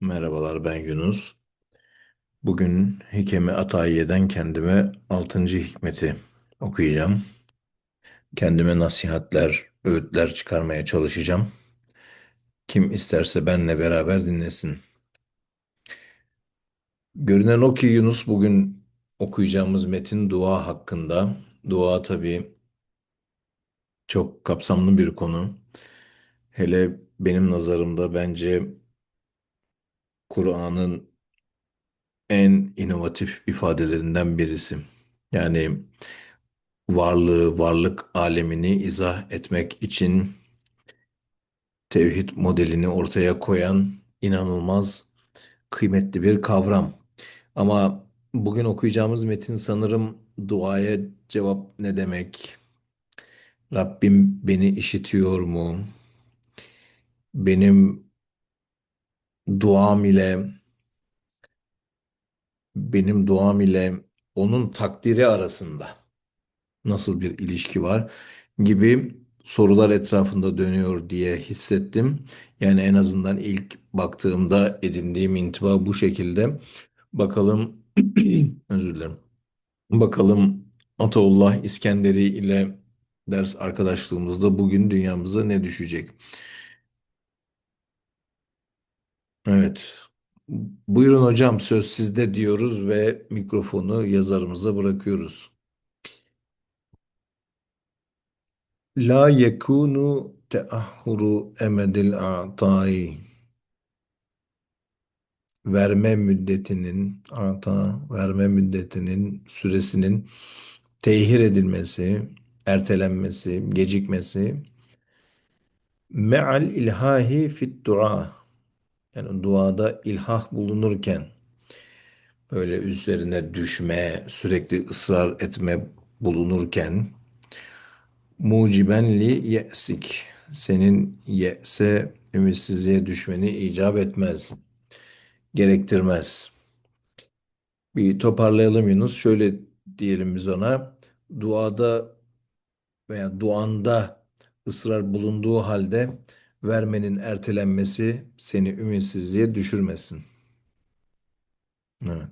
Merhabalar ben Yunus. Bugün Hikemi Atayiye'den kendime 6. hikmeti okuyacağım. Kendime nasihatler, öğütler çıkarmaya çalışacağım. Kim isterse benle beraber dinlesin. Görünen o ki Yunus bugün okuyacağımız metin dua hakkında. Dua tabii çok kapsamlı bir konu. Hele benim nazarımda bence Kur'an'ın en inovatif ifadelerinden birisi. Yani varlığı, varlık alemini izah etmek için tevhid modelini ortaya koyan inanılmaz kıymetli bir kavram. Ama bugün okuyacağımız metin sanırım duaya cevap ne demek? Rabbim beni işitiyor mu? Benim duam ile benim duam ile onun takdiri arasında nasıl bir ilişki var gibi sorular etrafında dönüyor diye hissettim. Yani en azından ilk baktığımda edindiğim intiba bu şekilde. Bakalım özür dilerim. Bakalım Ataullah İskenderi ile ders arkadaşlığımızda bugün dünyamıza ne düşecek? Evet. Buyurun hocam söz sizde diyoruz ve mikrofonu yazarımıza bırakıyoruz. La yekunu teahhuru emedil a'tai verme müddetinin ata verme müddetinin süresinin tehir edilmesi, ertelenmesi, gecikmesi me'al ilhahi fit dua yani duada ilhah bulunurken böyle üzerine düşme, sürekli ısrar etme bulunurken muciben li ye'sik senin ye'se ümitsizliğe düşmeni icap etmez, gerektirmez. Bir toparlayalım Yunus. Şöyle diyelim biz ona. Duada veya duanda ısrar bulunduğu halde vermenin ertelenmesi seni ümitsizliğe düşürmesin. Evet.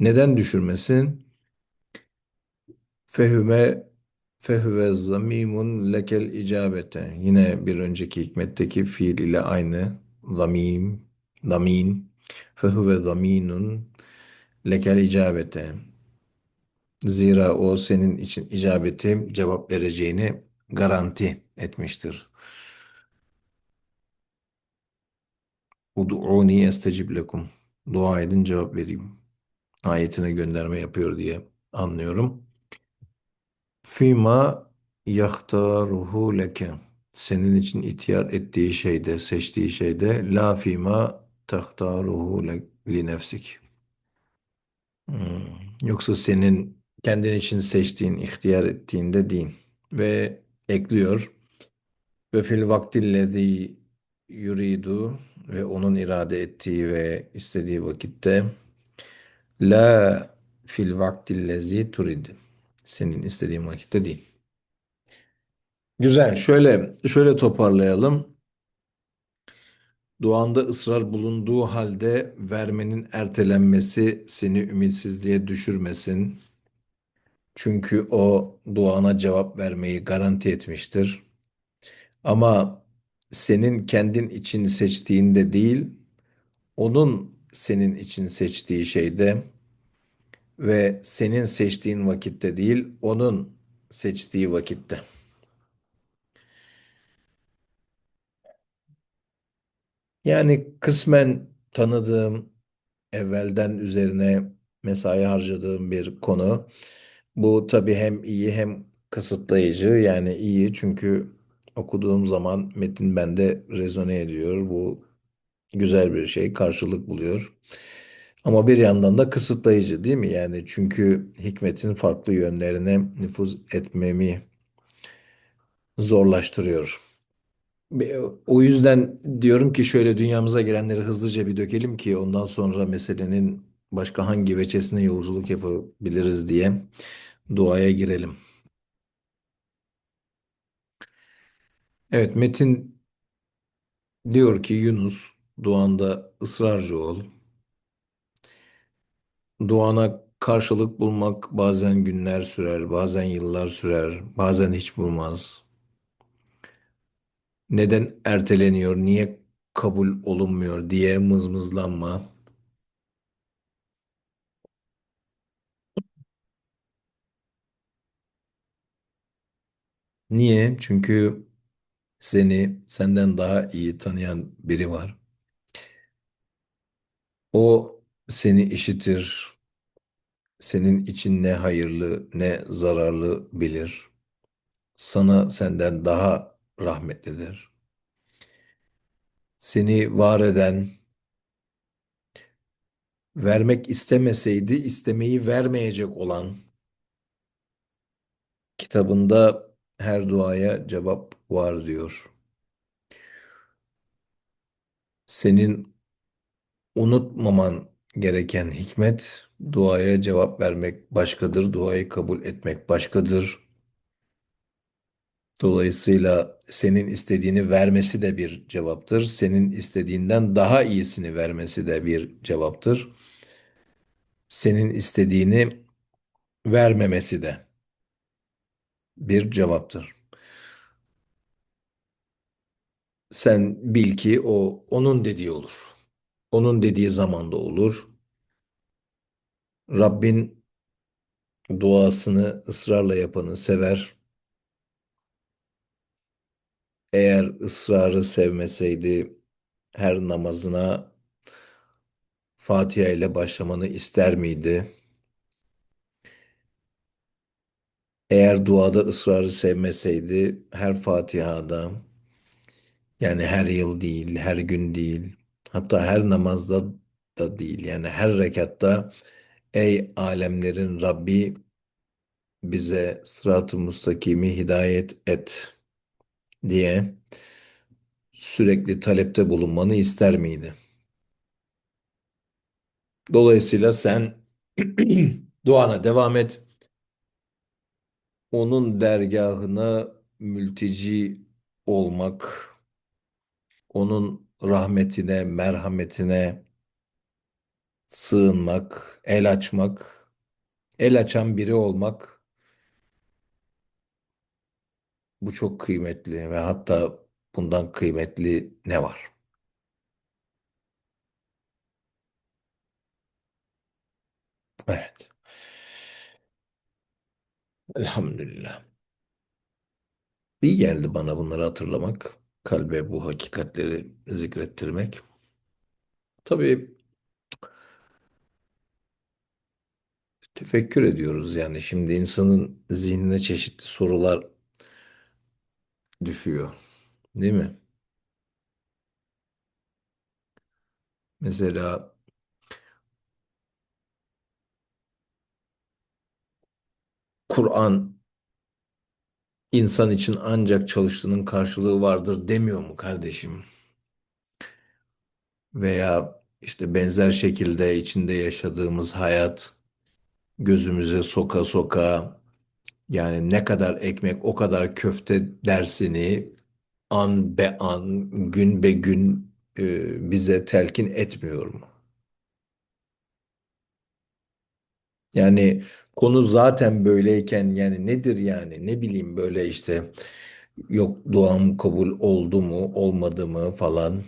Neden düşürmesin? Fehüme fehüve zamimun lekel icabete. Yine bir önceki hikmetteki fiil ile aynı. Zamim, zamin. Fehüve zaminun lekel icabete. Zira o senin için icabeti cevap vereceğini garanti etmiştir. Ud'uni estecib lekum. Dua edin cevap vereyim. Ayetine gönderme yapıyor diye anlıyorum. Fima yahtaruhu leke. Senin için ihtiyar ettiği şeyde, seçtiği şeyde la fima tahtaruhu li nefsik. Hmm. Yoksa senin kendin için seçtiğin, ihtiyar ettiğinde değil. Ve ekliyor. Ve fil vaktillezi yuridu ve onun irade ettiği ve istediği vakitte la fil vaktillezi turid. Senin istediğin vakitte değil. Güzel. Şöyle şöyle toparlayalım. Duanda ısrar bulunduğu halde vermenin ertelenmesi seni ümitsizliğe düşürmesin. Çünkü o duana cevap vermeyi garanti etmiştir. Ama senin kendin için seçtiğinde değil, onun senin için seçtiği şeyde ve senin seçtiğin vakitte değil, onun seçtiği vakitte. Yani kısmen tanıdığım, evvelden üzerine mesai harcadığım bir konu. Bu tabii hem iyi hem kısıtlayıcı. Yani iyi çünkü okuduğum zaman metin bende rezone ediyor. Bu güzel bir şey, karşılık buluyor. Ama bir yandan da kısıtlayıcı değil mi? Yani çünkü hikmetin farklı yönlerine nüfuz etmemi zorlaştırıyor. O yüzden diyorum ki şöyle dünyamıza gelenleri hızlıca bir dökelim ki ondan sonra meselenin başka hangi veçesine yolculuk yapabiliriz diye duaya girelim. Evet Metin diyor ki Yunus Duanda ısrarcı ol. Duana karşılık bulmak bazen günler sürer, bazen yıllar sürer, bazen hiç bulmaz. Neden erteleniyor, niye kabul olunmuyor diye mızmızlanma. Niye? Çünkü seni senden daha iyi tanıyan biri var. O seni işitir, senin için ne hayırlı ne zararlı bilir. Sana senden daha rahmetlidir. Seni var eden, vermek istemeseydi istemeyi vermeyecek olan kitabında her duaya cevap var diyor. Senin unutmaman gereken hikmet duaya cevap vermek başkadır, duayı kabul etmek başkadır. Dolayısıyla senin istediğini vermesi de bir cevaptır. Senin istediğinden daha iyisini vermesi de bir cevaptır. Senin istediğini vermemesi de bir cevaptır. Sen bil ki o onun dediği olur. Onun dediği zamanda olur. Rabbin duasını ısrarla yapanı sever. Eğer ısrarı sevmeseydi her namazına Fatiha ile başlamanı ister miydi? Eğer duada ısrarı sevmeseydi her Fatiha'da yani her yıl değil, her gün değil, hatta her namazda da değil yani her rekatta ey alemlerin Rabbi bize sırat-ı mustakimi hidayet et diye sürekli talepte bulunmanı ister miydi? Dolayısıyla sen duana devam et. Onun dergahına mülteci olmak, onun rahmetine, merhametine sığınmak, el açmak, el açan biri olmak bu çok kıymetli ve hatta bundan kıymetli ne var? Evet. Elhamdülillah. İyi geldi bana bunları hatırlamak, kalbe bu hakikatleri zikrettirmek. Tabii tefekkür ediyoruz yani şimdi insanın zihnine çeşitli sorular düşüyor, değil mi? Mesela Kur'an insan için ancak çalıştığının karşılığı vardır demiyor mu kardeşim? Veya işte benzer şekilde içinde yaşadığımız hayat gözümüze soka soka yani ne kadar ekmek o kadar köfte dersini an be an gün be gün e, bize telkin etmiyor mu? Yani konu zaten böyleyken yani nedir yani ne bileyim böyle işte yok duam kabul oldu mu olmadı mı falan.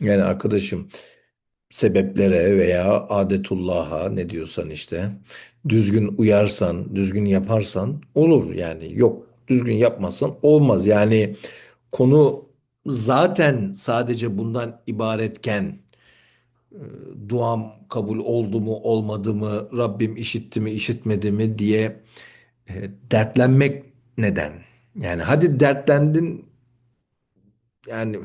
Yani arkadaşım sebeplere veya adetullah'a ne diyorsan işte düzgün uyarsan, düzgün yaparsan olur yani. Yok düzgün yapmazsan olmaz. Yani konu zaten sadece bundan ibaretken duam kabul oldu mu olmadı mı Rabbim işitti mi işitmedi mi diye e, dertlenmek neden? Yani hadi dertlendin yani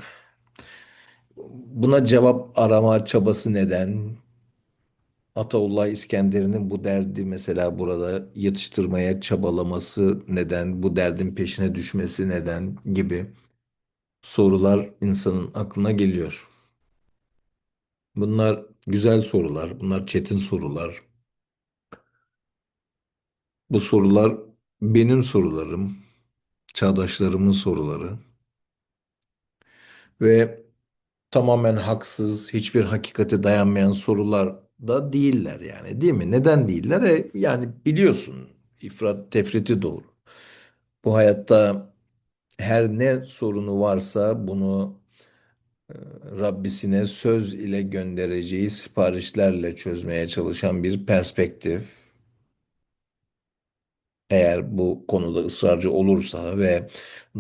buna cevap arama çabası neden? Ataullah İskender'in bu derdi mesela burada yatıştırmaya çabalaması neden, bu derdin peşine düşmesi neden gibi sorular insanın aklına geliyor. Bunlar güzel sorular, bunlar çetin sorular. Bu sorular benim sorularım, çağdaşlarımın soruları. ve tamamen haksız, hiçbir hakikate dayanmayan sorular da değiller yani, değil mi? Neden değiller? E, yani biliyorsun, ifrat tefriti doğru. Bu hayatta her ne sorunu varsa bunu Rabbisine söz ile göndereceği siparişlerle çözmeye çalışan bir perspektif. Eğer bu konuda ısrarcı olursa ve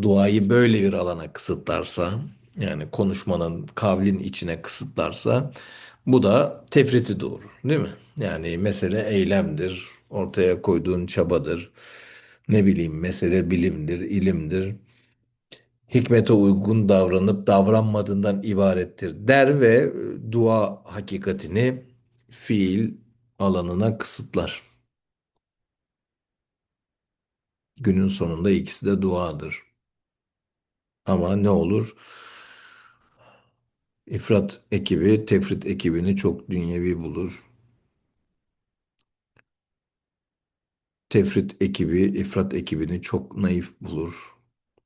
duayı böyle bir alana kısıtlarsa, yani konuşmanın, kavlin içine kısıtlarsa, bu da tefriti doğurur, değil mi? Yani mesele eylemdir, ortaya koyduğun çabadır, ne bileyim mesele bilimdir, ilimdir, hikmete uygun davranıp davranmadığından ibarettir der ve e, dua hakikatini fiil alanına kısıtlar. Günün sonunda ikisi de duadır. Ama ne olur? İfrat ekibi tefrit ekibini çok dünyevi bulur. Tefrit ekibi ifrat ekibini çok naif bulur.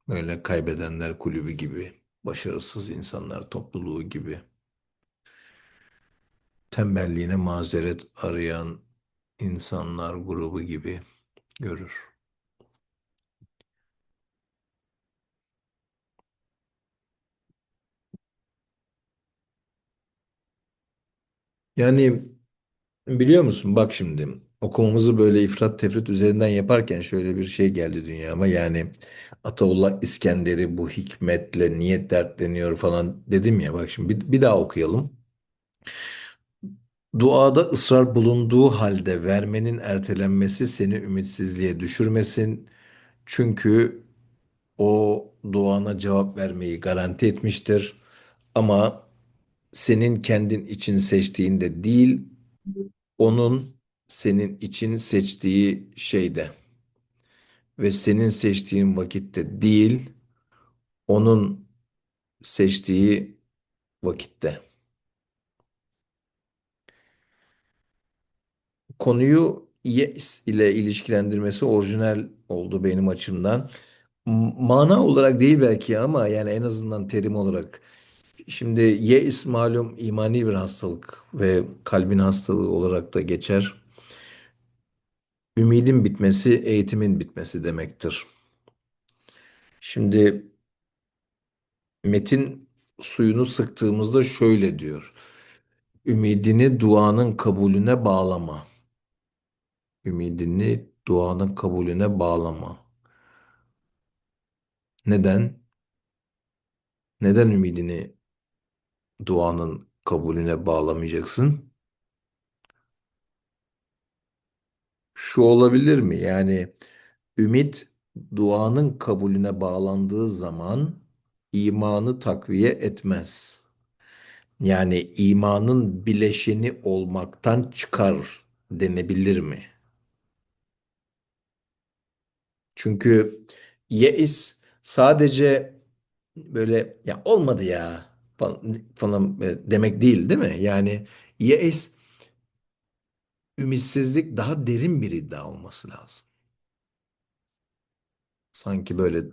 Böyle kaybedenler kulübü gibi, başarısız insanlar topluluğu gibi, tembelliğine mazeret arayan insanlar grubu gibi görür. Yani biliyor musun bak şimdi okumamızı böyle ifrat tefrit üzerinden yaparken şöyle bir şey geldi dünyama. Yani Ataullah İskender'i bu hikmetle niyet dertleniyor falan dedim ya bak şimdi bir, bir daha okuyalım. Duada ısrar bulunduğu halde vermenin ertelenmesi seni ümitsizliğe düşürmesin. Çünkü o duana cevap vermeyi garanti etmiştir. Ama senin kendin için seçtiğinde değil, onun senin için seçtiği şeyde ve senin seçtiğin vakitte değil, onun seçtiği vakitte. Konuyu yes ile ilişkilendirmesi orijinal oldu benim açımdan. Mana olarak değil belki ama yani en azından terim olarak. Şimdi yeis malum imani bir hastalık ve kalbin hastalığı olarak da geçer. Ümidin bitmesi eğitimin bitmesi demektir. Şimdi metin suyunu sıktığımızda şöyle diyor. Ümidini duanın kabulüne bağlama. Ümidini duanın kabulüne bağlama. Neden? Neden ümidini duanın kabulüne bağlamayacaksın? Şu olabilir mi? Yani ümit duanın kabulüne bağlandığı zaman imanı takviye etmez. Yani imanın bileşeni olmaktan çıkar denebilir mi? Çünkü yeis sadece böyle ya olmadı ya falan, e, demek değil değil mi? Yani yeis ümitsizlik daha derin bir iddia olması lazım. Sanki böyle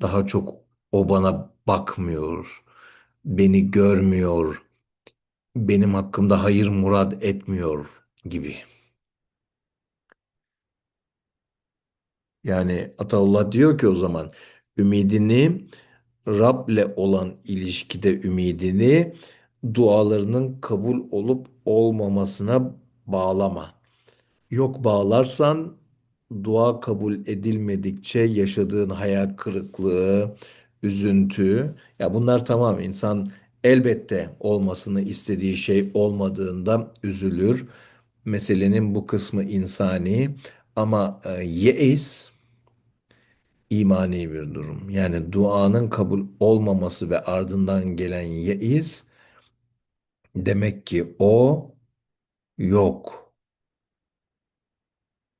daha çok o bana bakmıyor, beni görmüyor, benim hakkımda hayır murad etmiyor gibi. Yani Ataullah diyor ki o zaman ümidini Rab'le olan ilişkide ümidini dualarının kabul olup olmamasına bağlama. Yok bağlarsan dua kabul edilmedikçe yaşadığın hayal kırıklığı, üzüntü ya bunlar tamam insan elbette olmasını istediği şey olmadığında üzülür. Meselenin bu kısmı insani ama e, yeis imani bir durum. Yani duanın kabul olmaması ve ardından gelen yeis demek ki o yok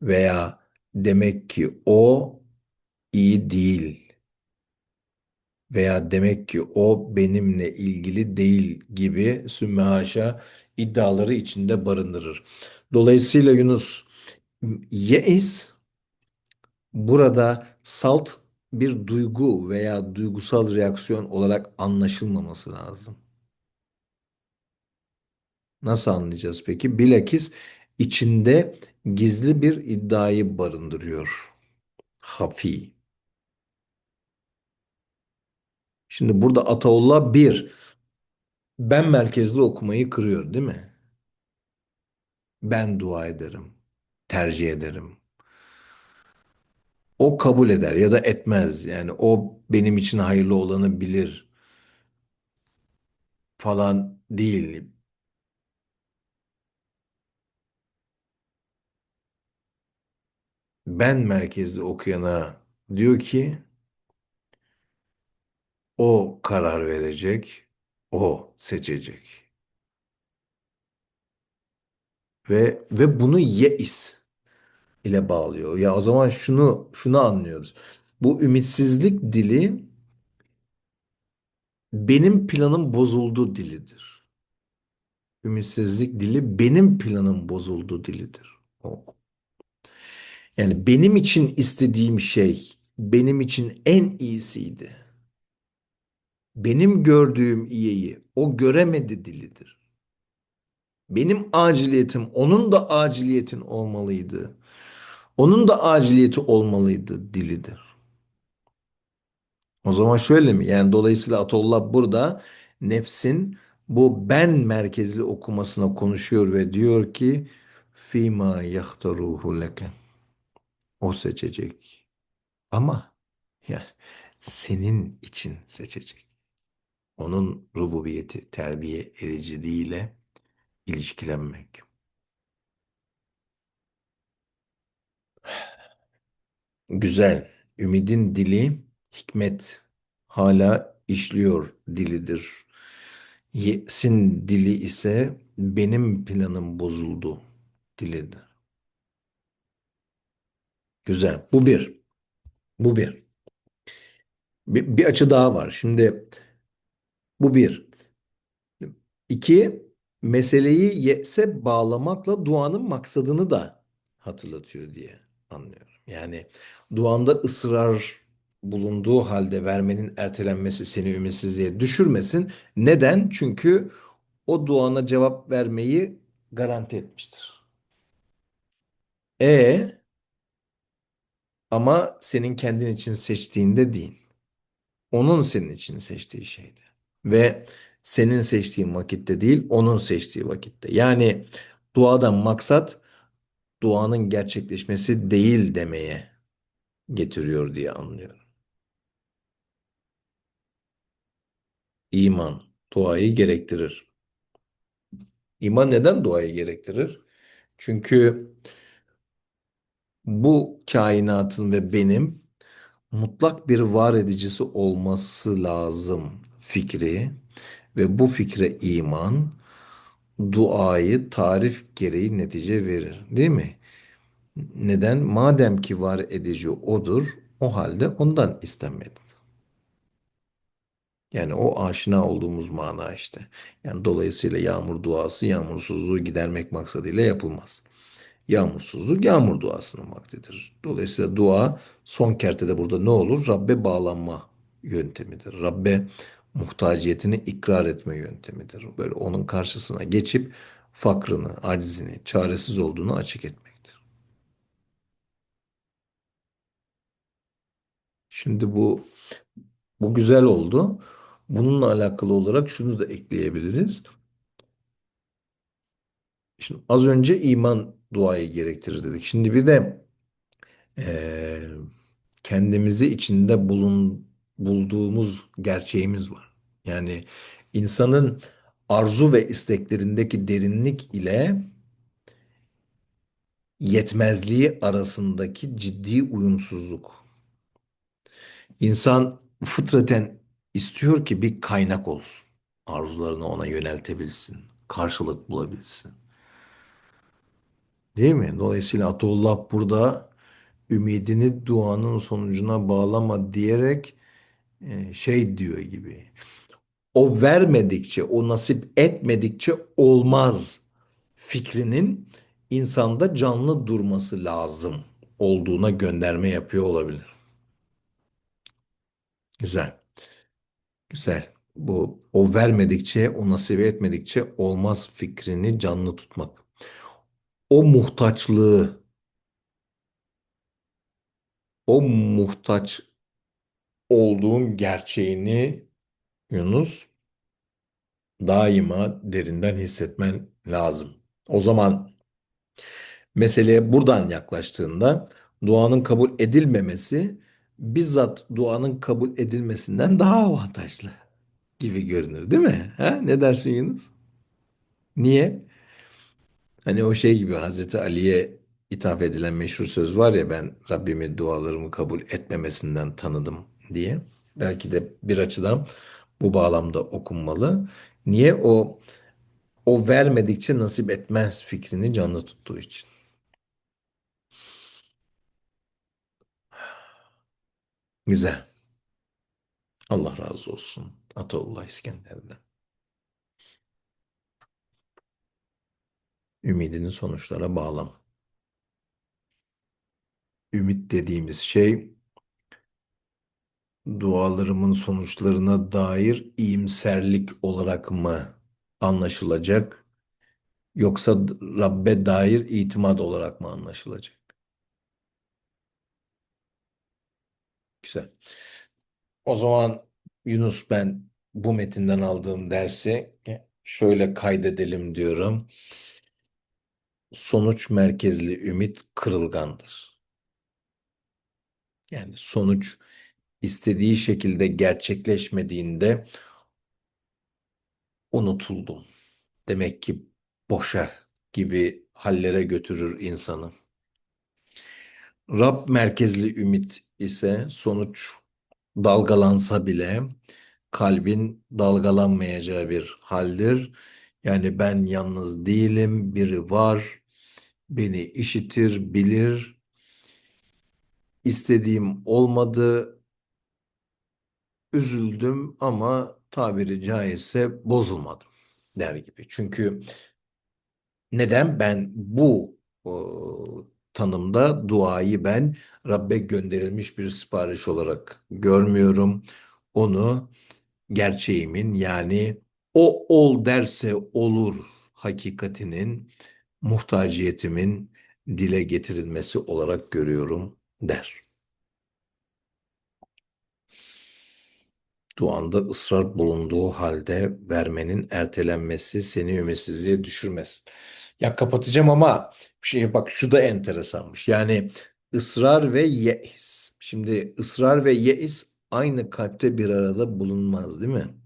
veya demek ki o iyi değil veya demek ki o benimle ilgili değil gibi sümme haşa iddiaları içinde barındırır. Dolayısıyla Yunus yeis burada salt bir duygu veya duygusal reaksiyon olarak anlaşılmaması lazım. Nasıl anlayacağız peki? Bilakis içinde gizli bir iddiayı barındırıyor. Hafi. Şimdi burada Ataullah bir, ben merkezli okumayı kırıyor değil mi? Ben dua ederim, tercih ederim. O kabul eder ya da etmez. Yani o benim için hayırlı olanı bilir falan değil. Ben merkezli okuyana diyor ki o karar verecek, o seçecek. Ve ve bunu yeis ile bağlıyor. Ya o zaman şunu şunu anlıyoruz. Bu ümitsizlik dili benim planım bozuldu dilidir. Ümitsizlik dili benim planım bozuldu dilidir. O. Yani benim için istediğim şey benim için en iyisiydi. Benim gördüğüm iyiyi o göremedi dilidir. Benim aciliyetim onun da aciliyetin olmalıydı. Onun da aciliyeti olmalıydı dilidir. O zaman şöyle mi? Yani dolayısıyla Atollah burada nefsin bu ben merkezli okumasına konuşuyor ve diyor ki fîmâ yahtaruhu leke. O seçecek. Ama yani senin için seçecek. Onun rububiyeti, terbiye ediciliğiyle ilişkilenmek. Güzel. Ümidin dili hikmet hala işliyor dilidir. Yesin dili ise benim planım bozuldu dilidir. Güzel. Bu bir. Bu bir. Bir, bir açı daha var. Şimdi bu bir. İki, meseleyi yese bağlamakla duanın maksadını da hatırlatıyor diye anlıyorum. Yani duanda ısrar bulunduğu halde vermenin ertelenmesi seni ümitsizliğe düşürmesin. Neden? Çünkü o duana cevap vermeyi garanti etmiştir. E ama senin kendin için seçtiğinde değil. Onun senin için seçtiği şeydi. Ve senin seçtiğin vakitte değil, onun seçtiği vakitte. Yani duadan maksat duanın gerçekleşmesi değil demeye getiriyor diye anlıyorum. İman duayı gerektirir. İman neden duayı gerektirir? Çünkü bu kainatın ve benim mutlak bir var edicisi olması lazım fikri ve bu fikre iman duayı tarif gereği netice verir. Değil mi? Neden? Madem ki var edici odur, o halde ondan istenmedi. Yani o aşina olduğumuz mana işte. Yani dolayısıyla yağmur duası yağmursuzluğu gidermek maksadıyla yapılmaz. Yağmursuzluk yağmur duasının vaktidir. Dolayısıyla dua son kertede burada ne olur? Rabbe bağlanma yöntemidir. Rabbe muhtaciyetini ikrar etme yöntemidir. Böyle onun karşısına geçip fakrını, acizini, çaresiz olduğunu açık etmektir. Şimdi bu bu güzel oldu. Bununla alakalı olarak şunu da ekleyebiliriz. Şimdi az önce iman duayı gerektirir dedik. Şimdi bir de eee, kendimizi içinde bulun, bulduğumuz gerçeğimiz var. Yani insanın arzu ve isteklerindeki derinlik ile yetmezliği arasındaki ciddi uyumsuzluk. İnsan fıtraten istiyor ki bir kaynak olsun. Arzularını ona yöneltebilsin, karşılık bulabilsin. Değil mi? Dolayısıyla Atullah burada ümidini duanın sonucuna bağlama diyerek e, şey diyor gibi. O vermedikçe, o nasip etmedikçe olmaz fikrinin insanda canlı durması lazım olduğuna gönderme yapıyor olabilir. Güzel. Güzel. Bu o vermedikçe, o nasip etmedikçe olmaz fikrini canlı tutmak. O muhtaçlığı, o muhtaç olduğun gerçeğini Yunus daima derinden hissetmen lazım. O zaman meseleye buradan yaklaştığında duanın kabul edilmemesi bizzat duanın kabul edilmesinden daha avantajlı gibi görünür, değil mi? Ha? Ne dersin Yunus? Niye? Hani o şey gibi Hazreti Ali'ye ithaf edilen meşhur söz var ya ben Rabbimi dualarımı kabul etmemesinden tanıdım diye. Belki de bir açıdan bu bağlamda okunmalı. Niye? O o vermedikçe nasip etmez fikrini canlı tuttuğu için. Güzel. Allah razı olsun. Ataullah İskender'den. Ümidini sonuçlara bağlam. Ümit dediğimiz şey dualarımın sonuçlarına dair iyimserlik olarak mı anlaşılacak yoksa Rabbe dair itimat olarak mı anlaşılacak? Güzel. O zaman Yunus ben bu metinden aldığım dersi şöyle kaydedelim diyorum. Sonuç merkezli ümit kırılgandır. Yani sonuç istediği şekilde gerçekleşmediğinde unutuldum. Demek ki boşa gibi hallere götürür insanı. Rab merkezli ümit ise sonuç dalgalansa bile kalbin dalgalanmayacağı bir haldir. Yani ben yalnız değilim, biri var, beni işitir, bilir. İstediğim olmadı, üzüldüm ama tabiri caizse bozulmadım der gibi. Çünkü neden ben bu o, tanımda duayı ben Rabbe gönderilmiş bir sipariş olarak görmüyorum. Onu gerçeğimin yani o ol derse olur hakikatinin muhtaciyetimin dile getirilmesi olarak görüyorum der. duanda ısrar bulunduğu halde vermenin ertelenmesi seni ümitsizliğe düşürmesin. Ya kapatacağım ama şey bak şu da enteresanmış. Yani ısrar ve yeis. Şimdi ısrar ve yeis aynı kalpte bir arada bulunmaz değil mi?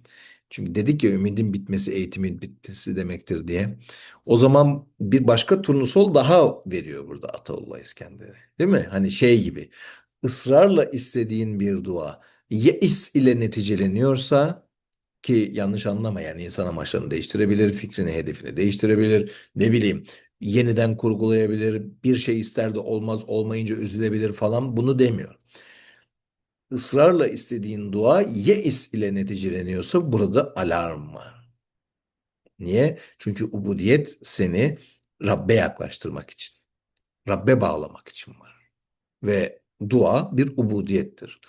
Çünkü dedik ya ümidin bitmesi eğitimin bitmesi demektir diye. O zaman bir başka turnusol daha veriyor burada Ataullah İskender'e. Değil mi? Hani şey gibi ısrarla istediğin bir dua yeis ile neticeleniyorsa ki yanlış anlama yani insan amaçlarını değiştirebilir, fikrini, hedefini değiştirebilir, ne bileyim yeniden kurgulayabilir, bir şey ister de olmaz olmayınca üzülebilir falan bunu demiyor. Israrla istediğin dua yeis ile neticeleniyorsa burada alarm var. Niye? Çünkü ubudiyet seni Rabbe yaklaştırmak için, Rabbe bağlamak için var. Ve dua bir ubudiyettir.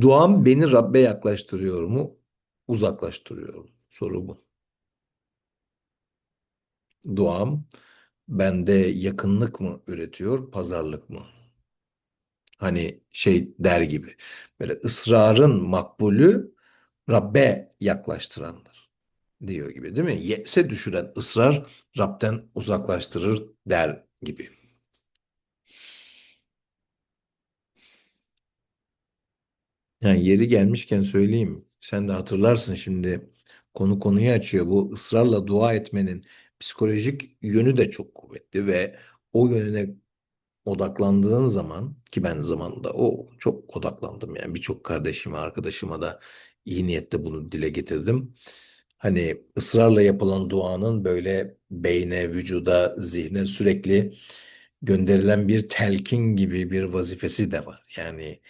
Duam beni Rabbe yaklaştırıyor mu? Uzaklaştırıyor mu? Soru bu. Duam bende yakınlık mı üretiyor, pazarlık mı? Hani şey der gibi. Böyle ısrarın makbulü Rabbe yaklaştırandır diyor gibi değil mi? Yese düşüren ısrar Rab'den uzaklaştırır der gibi. Yani yeri gelmişken söyleyeyim. Sen de hatırlarsın şimdi konu konuyu açıyor. Bu ısrarla dua etmenin psikolojik yönü de çok kuvvetli ve o yönüne odaklandığın zaman ki ben zamanında o çok odaklandım yani birçok kardeşime, arkadaşıma da iyi niyetle bunu dile getirdim. Hani ısrarla yapılan duanın böyle beyne, vücuda, zihne sürekli gönderilen bir telkin gibi bir vazifesi de var. Yani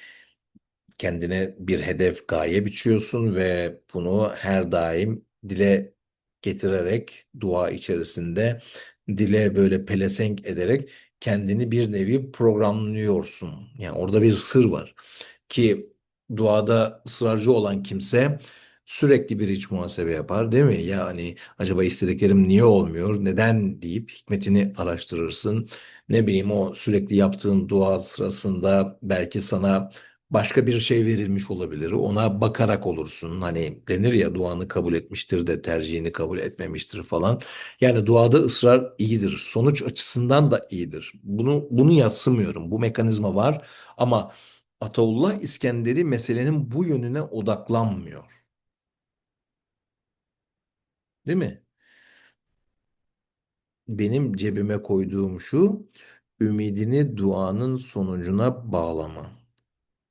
kendine bir hedef, gaye biçiyorsun ve bunu her daim dile getirerek dua içerisinde dile böyle pelesenk ederek kendini bir nevi programlıyorsun. Yani orada bir sır var ki duada ısrarcı olan kimse sürekli bir iç muhasebe yapar, değil mi? Yani acaba istediklerim niye olmuyor, neden deyip hikmetini araştırırsın. Ne bileyim o sürekli yaptığın dua sırasında belki sana başka bir şey verilmiş olabilir. Ona bakarak olursun. Hani denir ya duanı kabul etmiştir de tercihini kabul etmemiştir falan. Yani duada ısrar iyidir. Sonuç açısından da iyidir. Bunu bunu yadsımıyorum. Bu mekanizma var ama Ataullah İskenderi meselenin bu yönüne odaklanmıyor. Değil mi? Benim cebime koyduğum şu, ümidini duanın sonucuna bağlama.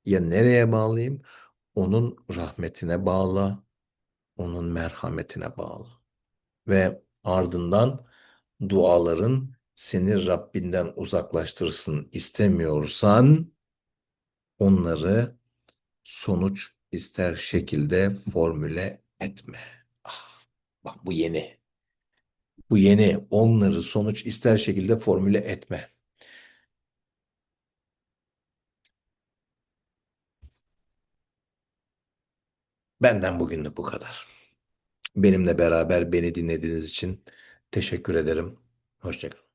Ya nereye bağlayayım? Onun rahmetine bağla, onun merhametine bağla. Ve ardından duaların seni Rabbinden uzaklaştırsın istemiyorsan onları sonuç ister şekilde formüle etme. Ah, bak bu yeni. Bu yeni. Onları sonuç ister şekilde formüle etme. Benden bugünlük bu kadar. Benimle beraber beni dinlediğiniz için teşekkür ederim. Hoşçakalın.